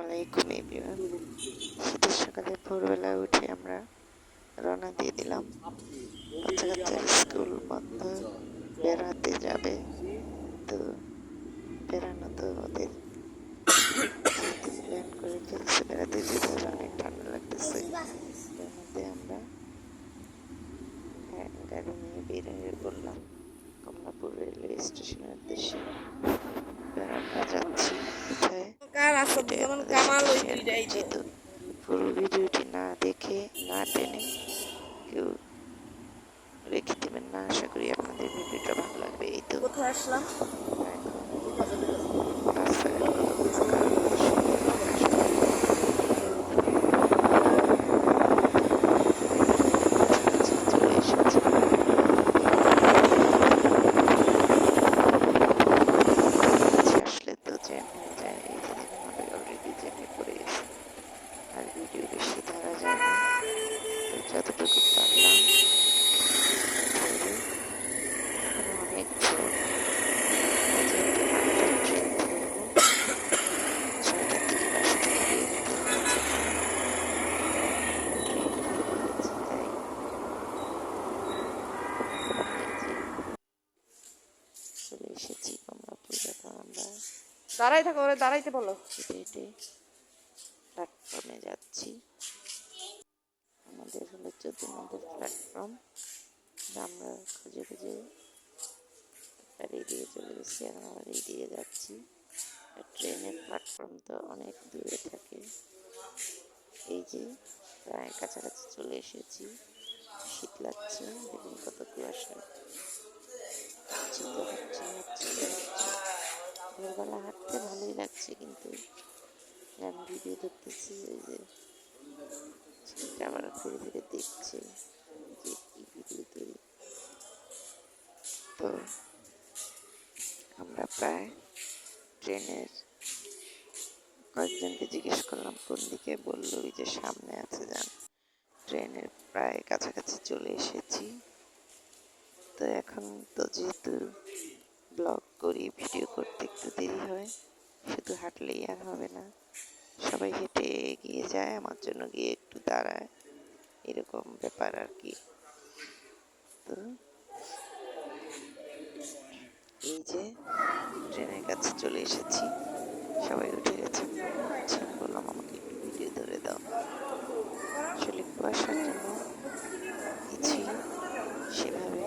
আলাইকুম শীতের সকালে ভোরবেলা উঠে আমরা রওনা দিয়ে দিলাম। বাচ্চা কাচ্চার স্কুল বন্ধ বেড়াতে যাবে। তো বেড়ানো তো ওদের প্ল্যান করে ফেলছে বেড়াতে যেতে অনেক ঠান্ডা লাগতেছে। মধ্যে আমরা হ্যাঁ, গাড়ি নিয়ে বের হয়ে পড়লাম কমলাপুর রেলওয়ে স্টেশনের উদ্দেশ্যে এবার আমরা যাচ্ছি কোথায় কার আসল এটা যেমন আপনাদের কামাল সাথে ওই share দুইটাই করছি তো পুরো ভিডিওটি না দেখে না টেনে কেউ রেখে দেবেন না। আশা করি আপনাদের ভিডিওটা ভালো লাগবে। এই তো। কোথায় আসলাম আমরা এখন রাস্তাঘাটগুলো ফাঁকা কাছাকাছি চলে এসেছি কাছে আসলে তো জ্যাম হয়ে যায় এই যে দেখুন আমাদের অলরেডি জ্যামে পড়ে গেছে আর ভিডিও বেশি ধরা যায় না তো যতটুকু পারলাম ধরে এখনও অনেক জোর আজ একটু আটটার ট্রেন ধরবো ছয়টার দিকে বাসা থেকে বের তাই চলে এসেছি আমরা দাঁড়াই থাকো ওরে দাঁড়াইতে বলো। যাচ্ছি। আমাদের হলো চোদ্দ নম্বর প্ল্যাটফর্ম আমরা খুঁজে খুঁজে এড়িয়ে চলে গেছি, এখন আবার এড়িয়ে যাচ্ছি। ট্রেনের প্ল্যাটফর্ম তো অনেক দূরে থাকে। এই যে প্রায় কাছাকাছি চলে এসেছি, শীত লাগছে, দেখুন কত কুয়াশা। হচ্ছে তো হচ্ছে হচ্ছে তো হচ্ছে ভোরবেলা হাঁটতে ভালোই লাগছে কিন্তু। আমি ভিডিও দেখতেছি ওই যে আবার ফিরে ফিরে দেখছে যে ভিডিও তৈরি। তো আমরা প্রায় ট্রেনের কয়েকজনকে জিজ্ঞেস করলাম, কোন দিকে? বলল, ওই যে সামনে আছে যান ট্রেনের প্রায় কাছাকাছি চলে এসেছি। তো এখন তো যেহেতু ব্লগ করি, ভিডিও করতে একটু দেরি হয়, শুধু হাঁটলেই আর হবে না। সবাই হেঁটে এগিয়ে যায়, আমার জন্য গিয়ে একটু দাঁড়ায়। এরকম ব্যাপার আর কি। তো এই যে, ট্রেনের কাছে চলে এসেছি। সবাই উঠে গেছে আচ্ছা বললাম আমাকে একটু ভিডিও ধরে দাও আসলে কুয়াশার জন্য কিছুই সেভাবে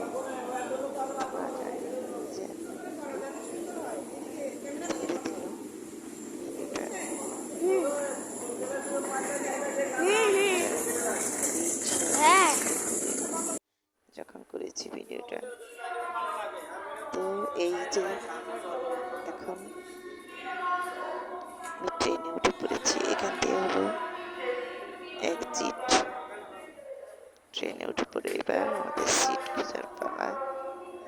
ধরা যায়নি এই যে ধীরে ধীরে ভিডিওটা হ্যাঁ যখন করেছি ভিডিওটা তো এই যে এখন আমি ট্রেনে উঠে পড়েছি, এখান থেকে হলো এক্সিট ট্রেনে উঠে পড়ে এবার আমাদের সিট খোঁজার পালা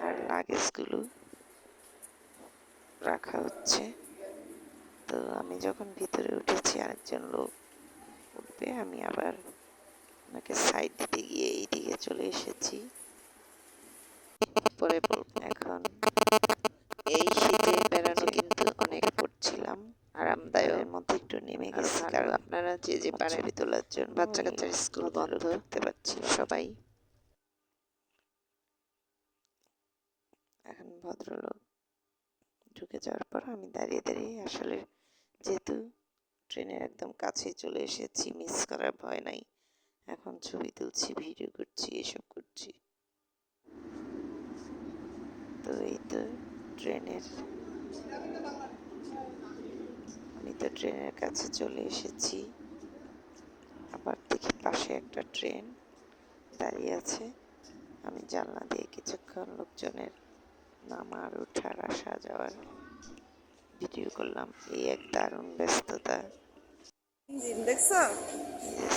আর লাগেজগুলো রাখা হচ্ছে। তো আমি যখন ভিতরে উঠেছি, আরেকজন লোক উঠবে, আমি আবার ওনাকে সাইড দিতে গিয়ে এইদিকে চলে এসেছি। পরে বলব এখন এই শীতে বেড়ানো কিন্তু অনেক পড়ছিলাম আরামদায়কের মধ্যে একটু নেমে গেছি কারণ আপনারা যে যে পারেন তোলার জন্য বাচ্চা কাচ্চার স্কুল বন্ধ করতে পারছি সবাই। এখন ভদ্রলোক ঢুকে যাওয়ার পর আমি দাঁড়িয়ে দাঁড়িয়ে আসলে যেহেতু ট্রেনের একদম কাছে চলে এসেছি মিস করার ভয় নাই। এখন ছবি তুলছি ভিডিও করছি এসব করছি। তো এই তো ট্রেনের আমি তো ট্রেনের কাছে চলে এসেছি। আবার দেখি পাশে একটা ট্রেন দাঁড়িয়ে আছে। আমি জানলা দিয়ে কিছুক্ষণ লোকজনের নামার ওঠার আসা যাওয়ার ভিডিও করলাম। এই এক দারুণ ব্যস্ততা। ইঞ্জিন দেখছ?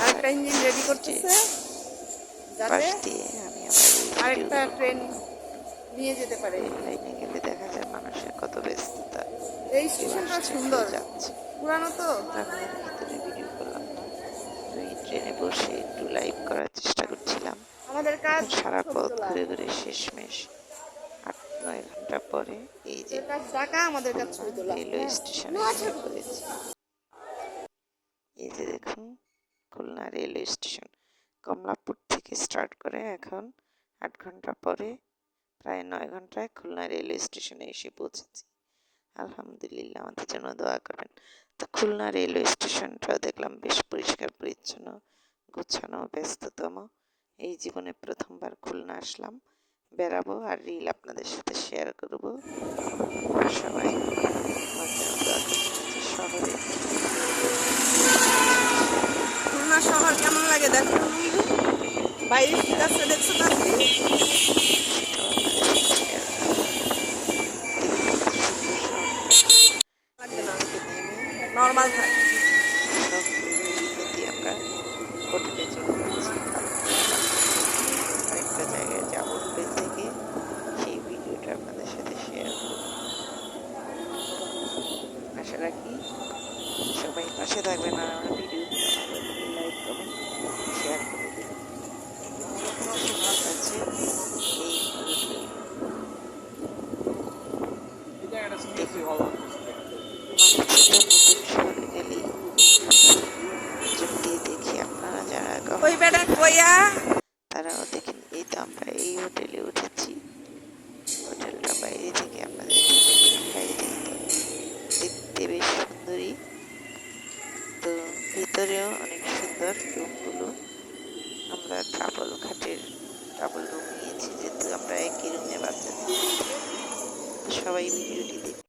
আরেকটা ইঞ্জিন রেডি করতেছে? যাতে পাশ দিয়ে আমি আবার আরেকটা ট্রেন নিয়ে যেতে পারে। এই লাইনে গেলে দেখা যায় মানুষের কত ব্যস্ততা। এই স্টেশনটা সুন্দর। যাচ্ছে। পুরানো তো। আমি ভিতরে ভিডিও করলাম। না ট্রেনে বসে একটু লাইভ করার চেষ্টা করছিলাম। আমাদের কাজ সারা পথ ঘুরে ঘুরে শেষমেশ। আট নয় ঘণ্টা পরে এই যে ডাকা আমাদের কাজ রেলওয়ে স্টেশনে এসে পড়েছি এখন খুলনা রেলওয়ে স্টেশন কমলাপুর থেকে স্টার্ট করে এখন আট ঘণ্টা পরে প্রায় নয় ঘন্টায় খুলনা রেলওয়ে স্টেশনে এসে পৌঁছেছি। আলহামদুলিল্লাহ, আমাদের জন্য দোয়া করেন তো খুলনা রেলওয়ে স্টেশনটা দেখলাম বেশ পরিষ্কার, পরিচ্ছন্ন, গুছানো, ব্যস্ততম। এই জীবনে প্রথমবার খুলনা আসলাম। বেড়াবো আর রিল আপনাদের সাথে শেয়ার করব। normal বেটা কইয়া? তারাও দেখেন, এই তো আমরা এই হোটেলে উঠেছি। হোটেলটা বাইরে থেকে দিই তো দেখতে বেশ সুন্দরী। তো ভিতরেও অনেক সুন্দর রুমগুলো। আমরা ডাবল খাটের ডাবল রুম নিয়েছি, যেহেতু আমরা একই রুমে বাচ্চা সবাই ভিডিওটি দেখুন